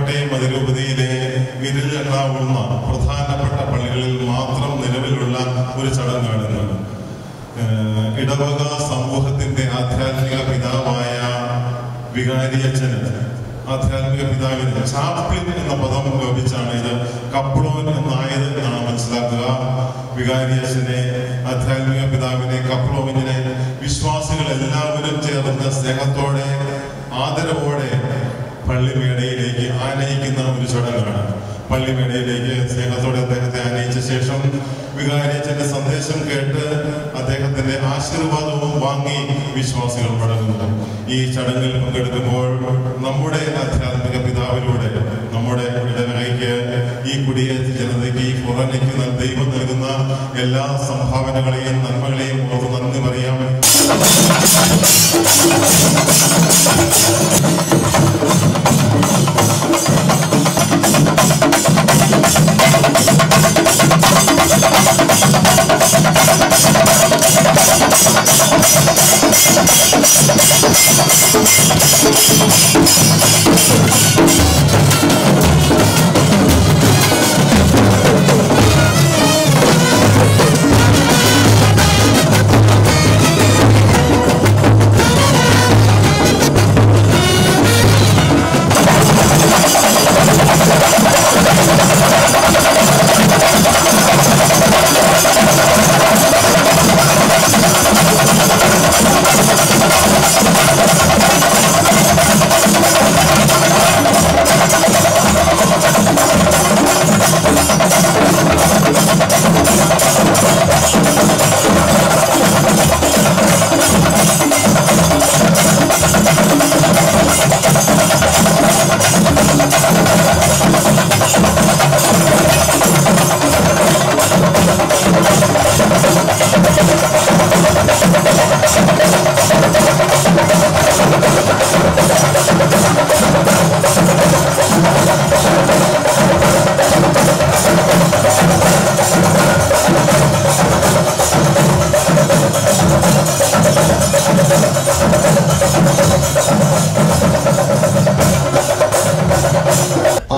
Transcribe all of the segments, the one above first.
കോട്ടയം അതിരൂപതയിലെ വിരലിലെണ്ണാവുന്ന പ്രധാനപ്പെട്ട പള്ളികളിൽ മാത്രം നിലവിലുള്ള ഒരു ചടങ്ങാണ് ഇടവക സമൂഹത്തിന്റെ ആധ്യാത്മിക പിതാവായ വികാരിയച്ഛന് ആധ്യാത്മിക പിതാവിന് ചാപ്ലിൻ എന്ന പദം ഉപയോഗിച്ചാണ് ഇത് കപ്ലോൻ എന്നായത് എന്നാണ് മനസ്സിലാക്കുക. വികാരിയച്ഛനെ ആധ്യാത്മിക പിതാവിനെ കപ്ലോവിനെ വിശ്വാസികൾ എല്ലാവരും ചേർന്ന് സ്നേഹത്തോടെ ആദരവോടെ പള്ളിമേടയിലേക്ക് ആനയിക്കുന്ന ഒരു ചടങ്ങാണ്. പള്ളിമേടയിലേക്ക് സ്നേഹത്തോടെ അദ്ദേഹത്തെ ആനയിച്ച ശേഷം വികാരിച്ചന്റെ സന്ദേശം കേട്ട് അദ്ദേഹത്തിന്റെ ആശീർവാദവും വാങ്ങി വിശ്വാസികൾ മടങ്ങുന്നു. ഈ ചടങ്ങിൽ പങ്കെടുക്കുമ്പോൾ നമ്മുടെ ആധ്യാത്മിക പിതാവിലൂടെ നമ്മുടെ ഇടവകയ്ക്ക് ഈ കുടിയേറ്റ ജനതയ്ക്ക് ഈ പുറമേക്ക് ദൈവം നൽകുന്ന എല്ലാ സംഭാവനകളെയും നന്മകളെയും ഓർത്ത് നന്ദി പറയാം. Thank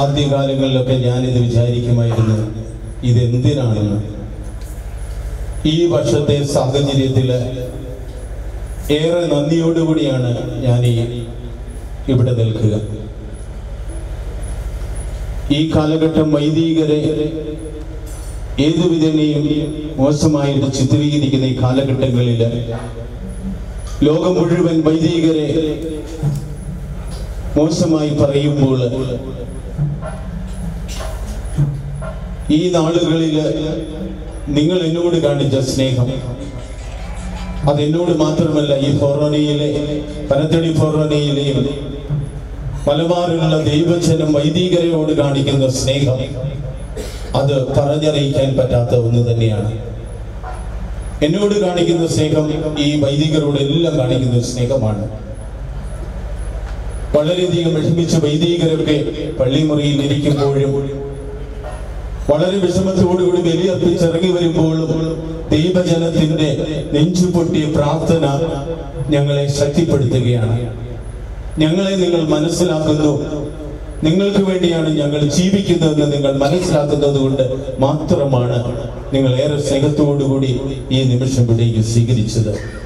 ആദ്യകാലങ്ങളിലൊക്കെ ഞാനിത് വിചാരിക്കുമായിരുന്നു. ഇതെന്തിനാണെന്ന്. ഈ വർഷത്തെ സാഹചര്യത്തിൽ ഏറെ നന്ദിയോടുകൂടിയാണ് ഞാൻ ഈ ഇവിടെ നിൽക്കുക. ഈ കാലഘട്ടം വൈദികരെ ഏതു വിധേനയും മോശമായിട്ട് ചിത്രീകരിക്കുന്ന ഈ കാലഘട്ടങ്ങളിൽ ലോകം മുഴുവൻ വൈദികരെ മോശമായി പറയുമ്പോൾ ഈ നാളുകളിൽ നിങ്ങൾ എന്നോട് കാണിച്ച സ്നേഹം. അതെന്നോട് മാത്രമല്ല ഈ ഫൊറോനയിലെ പനത്തടി ഫൊറോനയിലെയും മലബാറിലുള്ള ദൈവജനം വൈദികരോട് കാണിക്കുന്ന സ്നേഹം അത് പറഞ്ഞറിയിക്കാൻ പറ്റാത്ത ഒന്ന് തന്നെയാണ്. എന്നോട് കാണിക്കുന്ന സ്നേഹം ഈ വൈദികരോട് എല്ലാം കാണിക്കുന്ന സ്നേഹമാണ്. വളരെയധികം വിഷമിച്ച വൈദികരൊക്കെ പള്ളിമുറിയിൽ ഇരിക്കുമ്പോഴും വളരെ വിഷമത്തോടുകൂടി ബലിയർപ്പിച്ചിറങ്ങി വരുമ്പോഴും ദൈവജനത്തിന്റെ നെഞ്ചുപൊട്ടിയ പ്രാർത്ഥന ഞങ്ങളെ ശക്തിപ്പെടുത്തുകയാണ്. ഞങ്ങളെ നിങ്ങൾ മനസ്സിലാക്കുന്നു. നിങ്ങൾക്ക് വേണ്ടിയാണ് ഞങ്ങൾ ജീവിക്കുന്നതെന്ന് നിങ്ങൾ മനസ്സിലാക്കുന്നത് കൊണ്ട് മാത്രമാണ് നിങ്ങൾ ഏറെ സ്നേഹത്തോടുകൂടി ഈ നിമിഷം ഇവിടേക്ക് സ്വീകരിച്ചത്.